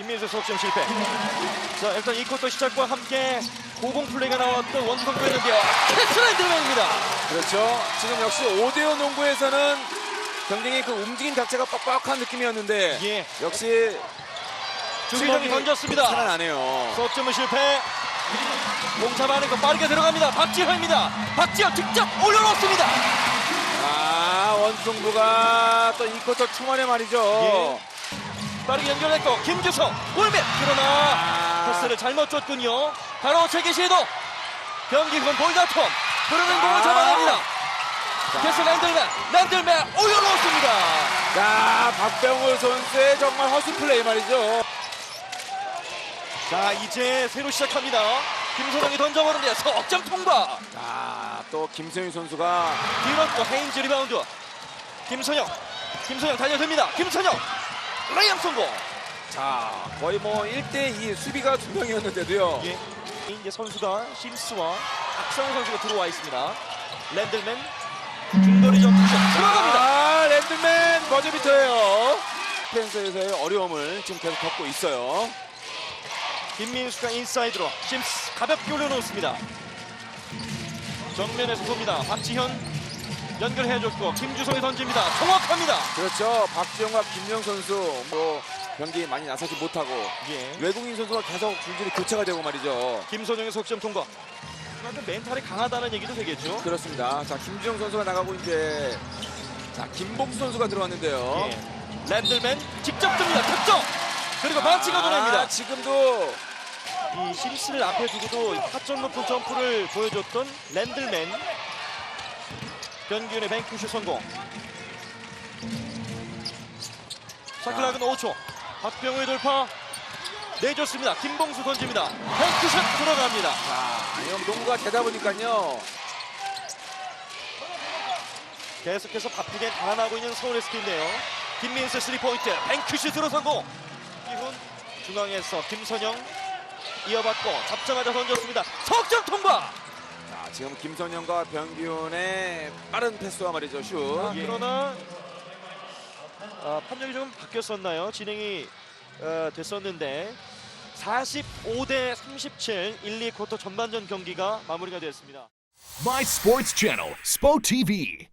김민수 석점 실패. 자 일단 이 쿼터 시작과 함께 고공 플레이가 나왔던 원성구였는데요. 캐스라인 들어갑니다. 그렇죠. 지금 역시 5대5 농구에서는 경쟁의 그 움직임 자체가 빡빡한 느낌이었는데 예. 역시 주기정이 던졌습니다. 살아나네요. 석점은 실패. 공 잡아내는 거 빠르게 들어갑니다. 박지현입니다. 박지현 직접 올려놓습니다. 아 원승부가 또 이 쿼터 초반에 말이죠. 예. 빠르게 연결했고 김주성 골밑 그러나 아. 패스를 잘못 줬군요. 바로 재기 시도 경기 그건 볼다톰 흐르는 공을 아. 잡아냅니다. 패스 랜들맨 랜들맨 올려놓습니다. 자 박병호 선수의 정말 허수 플레이 말이죠. 자 이제 새로 시작합니다. 김소정이 던져보는데 석점 통과. 자또 김세윤 선수가 뒤로 헤인즈 리바운드. 김선영 김선영 달려듭니다. 김선영 레이업 성공. 자 거의 뭐 1대2 수비가 두 명이었는데도요. 예. 이제 선수가 심스와 박성호 선수가 들어와 있습니다. 랜들맨 중거리 점프슛 들어갑니다. 아 랜드맨 버저비터예요. 펜스에서의 어려움을 지금 계속 겪고 있어요. 김민수가 인사이드로 심스 가볍게 올려놓습니다. 정면에서 봅니다. 박지현 연결해줬고 김주성이 던집니다. 정확합니다. 그렇죠. 박지영과 김명 선수 뭐 경기 많이 나서지 못하고 예. 외국인 선수가 계속 줄줄이 교체가 되고 말이죠. 김선영의 속점 통과. 그만큼 멘탈이 강하다는 얘기도 되겠죠. 그렇습니다. 자 김주영 선수가 나가고 이제 자 김봉수 선수가 들어왔는데요. 예. 랜들맨 직접 듭니다. 득점. 그리고 반칙을 보냅니다. 아, 지금도 이 심스를 앞에 두고도 타점 높은 점프를 보여줬던 랜들맨 변기훈의 뱅크슛 성공. 샤클락은 5초. 박병호의 돌파. 내줬습니다. 김봉수 던집니다. 뱅크슛 들어갑니다. 자 이런 농구가 되다 보니까요. 계속해서 바쁘게 달아나고 있는 서울 SK인데요. 김민수 3포인트. 뱅크슛으로 성공. 이훈 중앙에서 김선영 이어받고 잡자마자 던졌습니다. 석점 통과! 자 지금 김선영과 변기훈의 빠른 패스와 말이죠 슛. 아, 그러나 아, 판정이 좀 바뀌었었나요? 진행이 어, 됐었는데 45대 37 1, 2쿼터 전반전 경기가 마무리가 됐습니다. My Sports Channel, SPO TV.